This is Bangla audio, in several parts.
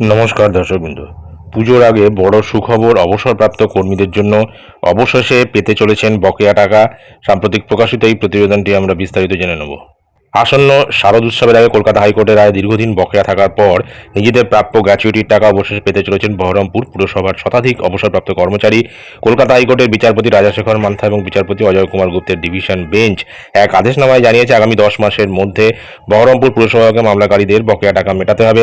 নমস্কার দর্শকবৃন্দ। পুজোর আগে বড় সুখবর অবসরপ্রাপ্ত কর্মীদের জন্য অবশেষে পেতে চলেছেন বকেয়া টাকা। সাম্প্রতিক প্রকাশিত এই প্রতিবেদনটি আমরা বিস্তারিত জেনে নেব। আসন্ন শারদ উৎসবের আগে কলকাতা হাইকোর্টের রায়ে দীর্ঘদিন বকেয়া থাকার পর নিজেদের প্রাপ্য গ্র্যাচুইটির টাকা অবশেষে পেতে চলেছেন বহরমপুর পুরসভার শতাধিক অবসরপ্রাপ্ত কর্মচারী। কলকাতা হাইকোর্টের বিচারপতি রাজাশেখর মান্থা এবং বিচারপতি অজয় কুমার গুপ্তের ডিভিশন বেঞ্চ এক আদেশনামায় জানিয়েছে, আগামী দশ মাসের মধ্যে বহরমপুর পুরসভাকে মামলাকারীদের বকেয়া টাকা মেটাতে হবে।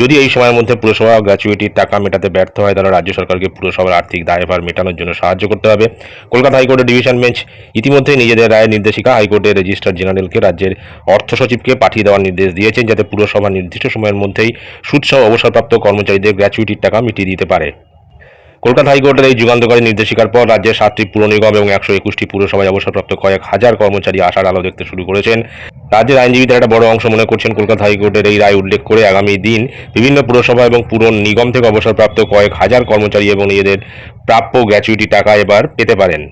যদি এই সময়ের মধ্যে পুরসভা গ্র্যাচুইটির টাকা মেটাতে ব্যর্থ হয়, তাহলে রাজ্য সরকারকে পুরসভার আর্থিক দায়ভার মেটানোর জন্য সাহায্য করতে হবে। কলকাতা হাইকোর্টের ডিভিশন বেঞ্চ ইতিমধ্যে নিজেদের রায়ের নির্দেশিকা হাইকোর্টের রেজিস্ট্রার জেনারেলকে রাজ্যের অর্থ সচিবকে পাঠিয়ে দেওয়ার নির্দেশ দিয়েছেন যাতে পুরসভা নির্দিষ্ট সময়ের মধ্যেই সুদসহ অবসরপ্রাপ্ত কর্মচারীদের গ্র্যাচুইটির টাকা মিটিয়ে দিতে পারে। কলকাতা হাইকোর্টের এই যুগান্তকারী নির্দেশিকার পর রাজ্যের সাতটি পুর নিগম এবং একশো একুশটি পুরসভায় অবসরপ্রাপ্ত কয়েক হাজার কর্মচারী আশার আলো দেখতে শুরু করেছেন। রাজ্যের আইনজীবীদের একটা বড় অংশ মনে করছেন কলকাতা হাইকোর্টের এই রায় উল্লেখ করে আগামী দিন বিভিন্ন পুরসভা এবং পুর নিগম থেকে অবসরপ্রাপ্ত কয়েক হাজার কর্মচারী এবং নিজেদের প্রাপ্য গ্র্যাচুইটি টাকা এবার পেতে পারেন।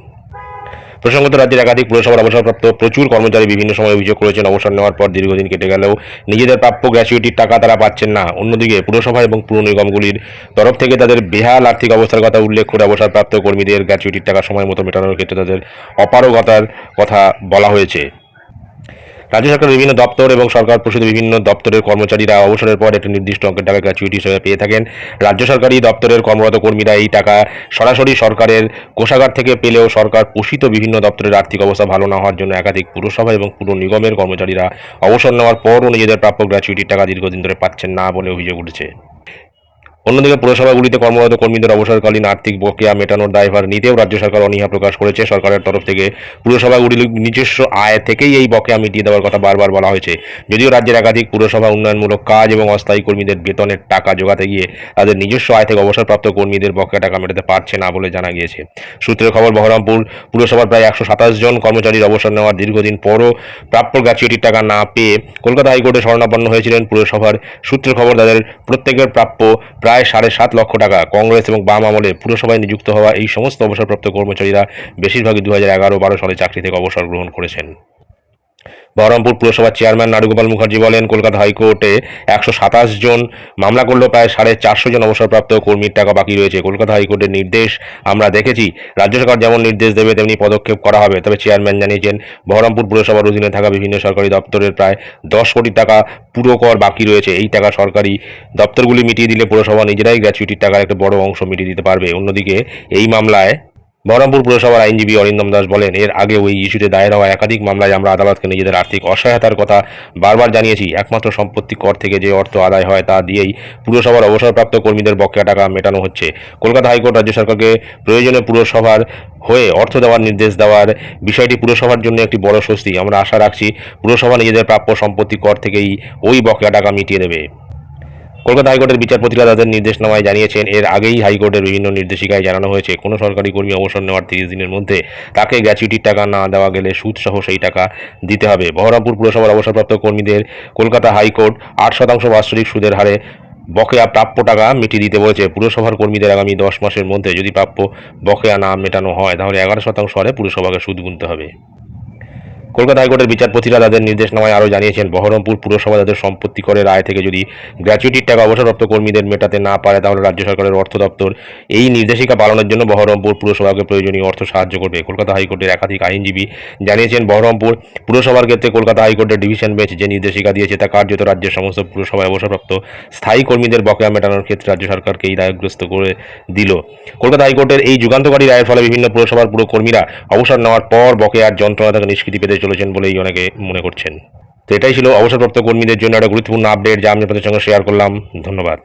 প্রসঙ্গত রাজ্যের একাধিক পুরসভার অবসরপ্রাপ্ত প্রচুর কর্মচারী বিভিন্ন সময় অভিযোগ করেছেন, অবসর নেওয়ার পর দীর্ঘদিন কেটে গেলেও নিজেদের প্রাপ্য গ্র্যাচুইটির টাকা তারা পাচ্ছেন না। অন্যদিকে পুরসভা এবং পুর নিগমগুলির তরফ থেকে তাদের বেহাল আর্থিক অবস্থার কথা উল্লেখ করে অবসরপ্রাপ্ত কর্মীদের গ্র্যাচুইটির টাকা সময় মতো মেটানোর ক্ষেত্রে তাদের অপারগতার কথা বলা হয়েছে। রাজ্য সরকারের বিভিন্ন দপ্তর এবং সরকার প্রসূত বিভিন্ন দপ্তরের কর্মচারীরা অবসরের পর একটি নির্দিষ্ট অঙ্কের টাকা গ্র্যাচুইটি হিসেবে পেয়ে থাকেন। রাজ্য সরকারি দপ্তরের কর্মরত কর্মীরা এই টাকা সরাসরি সরকারের কোষাগার থেকে পেলেও সরকার পোষিত বিভিন্ন দপ্তরের আর্থিক অবস্থা ভালো না হওয়ার জন্য একাধিক পুরসভা এবং পুর নিগমের কর্মচারীরা অবসর নেওয়ার পরও নিজেদের প্রাপ্য গ্র্যাচুইটির টাকা দীর্ঘদিন ধরে পাচ্ছেন না বলে অভিযোগ উঠেছে। অন্যদিকে পুরসভাগুলিতে কর্মরত কর্মীদের অবসরকালীন আর্থিক বকেয়া মেটানোর দায়ভার নিতেও রাজ্য সরকার অনীহা প্রকাশ করেছে। সরকারের তরফ থেকে পুরসভাগুলির নিজস্ব আয় থেকেই এই বকেয়া মিটিয়ে দেওয়ার কথা বারবার বলা হয়েছে। যদিও রাজ্যের একাধিক পুরসভা উন্নয়নমূলক কাজ এবং অস্থায়ী কর্মীদের বেতনের টাকা জোগাতে গিয়ে তাদের নিজস্ব আয় থেকে অবসরপ্রাপ্ত কর্মীদের বকেয়া টাকা মেটাতে পারছে না বলে জানা গিয়েছে। সূত্রের খবর, বহরমপুর পুরসভার প্রায় একশো সাতাশ জন কর্মচারীর অবসর নেওয়ার দীর্ঘদিন পরও প্রাপ্য গ্র্যাচুইটির টাকা না পেয়ে কলকাতা হাইকোর্টে শরণাপন্ন হয়েছিলেন পুরসভার সূত্রের খবর, তাদের প্রত্যেকের প্রাপ্য প্রায় সাড়ে সাত লক্ষ টাকা। কংগ্রেস এবং বাম আমলে পুরসভায় নিযুক্ত হওয়া এই সমস্ত অবসরপ্রাপ্ত কর্মচারীরা বেশিরভাগই দু হাজার এগারো বারো সালে চাকরি থেকে অবসর গ্রহণ করেছেন। বহরমপুর পুরসভার চেয়ারম্যান নারুগোপাল মুখার্জি বলেন, কলকাতা হাইকোর্টে একশো সাতাশ জন মামলা করলেও প্রায় সাড়ে চারশো জন অবসরপ্রাপ্ত কর্মীর টাকা বাকি রয়েছে। কলকাতা হাইকোর্টের নির্দেশ আমরা দেখেছি, রাজ্য সরকার যেমন নির্দেশ দেবে, তেমনি পদক্ষেপ করা হবে। তবে চেয়ারম্যান জানিয়েছেন, বহরমপুর পুরসভার অধীনে থাকা বিভিন্ন সরকারি দপ্তরের প্রায় দশ কোটি টাকা পুরো কর বাকি রয়েছে। এই টাকা সরকারি দপ্তরগুলি মিটিয়ে দিলে পুরসভা নিজেরাই গ্র্যাচুইটির টাকার একটা বড় অংশ মিটিয়ে দিতে পারবে। অন্যদিকে, এই মামলায় বহরমপুর পুরসভার আইনজীবী অরিন্দম দাস বলেন, এর আগে ওই ইস্যুতে দায়ের হওয়া একাধিক মামলায় আমরা আদালতকে নিজেদের আর্থিক অসহায়তার কথা বারবার জানিয়েছি। একমাত্র সম্পত্তি কর থেকে যে অর্থ আদায় হয় তা দিয়েই পুরসভার অবসরপ্রাপ্ত কর্মীদের বকেয়া টাকা মেটানো হচ্ছে। কলকাতা হাইকোর্ট রাজ্য সরকারকে প্রয়োজনে পুরসভার হয়ে অর্থ দেওয়ার নির্দেশ দেওয়ার বিষয়টি পুরসভার জন্য একটি বড় স্বস্তি। আমরা আশা রাখছি পুরসভা নিজেদের প্রাপ্য সম্পত্তি কর থেকেই ওই বকেয়া টাকা মিটিয়ে দেবে। কলকাতা হাইকোর্টের বিচারপতিরা তাদের নির্দেশনামায় জানিয়েছেন, এর আগেই হাইকোর্টের বিভিন্ন নির্দেশিকায় জানানো হয়েছে, কোনো সরকারি কর্মী অবসর নেওয়ার তিরিশ দিনের মধ্যে তাকে গ্র্যাচুইটির টাকা না দেওয়া গেলে সুদসহ সেই টাকা দিতে হবে। বহরমপুর পুরসভার অবসরপ্রাপ্ত কর্মীদের কলকাতা হাইকোর্ট আট শতাংশ বাৎসরিক সুদের হারে বকেয়া প্রাপ্য টাকা মিটিয়ে দিতে বলেছে। পুরসভার কর্মীদের আগামী দশ মাসের মধ্যে যদি প্রাপ্য বকেয়া না মেটানো হয়, তাহলে এগারো শতাংশ হারে পুরসভাকে সুদ গুনতে হবে। কলকাতা হাইকোর্টের বিচারপতিরা তাদের নির্দেশনামায় আরও জানিয়েছেন, বহরমপুর পুরসভা তাদের সম্পত্তি করে রায় থেকে যদি গ্র্যাচুইটির টাকা অবসরপ্রাপ্ত কর্মীদের মেটাতে না পারে, তাহলে রাজ্য সরকারের অর্থ দপ্তর এই নির্দেশিকা পালনের জন্য বহরমপুর পুরসভাকে প্রয়োজনীয় অর্থ সাহায্য করবে। কলকাতা হাইকোর্টের একাধিক আইনজীবী জানিয়েছেন, বহরমপুর পুরসভার ক্ষেত্রে কলকাতা হাইকোর্টের ডিভিশন বেঞ্চ যে নির্দেশিকা দিয়েছে, তা কার্যত রাজ্যের সমস্ত পুরসভায় অবসরপ্রাপ্ত স্থায়ী কর্মীদের বকেয়া মেটানোর ক্ষেত্রে রাজ্য সরকারকে এই দায়গ্রস্ত করে দিল। কলকাতা হাইকোর্টের এই যুগান্তকারী রায়ের ফলে বিভিন্ন পুরসভার পুরো কর্মীরা অবসর নেওয়ার পর বকেয়ার যন্ত্রণা থেকে নিষ্কৃতি পেতে চলেছেন বলেই অনেকে মনে করছেন। তো এটাই ছিল অবসরপ্রাপ্ত কর্মীদের জন্য একটা গুরুত্বপূর্ণ আপডেট যা আমি আপনাদের সঙ্গে শেয়ার করলাম। ধন্যবাদ।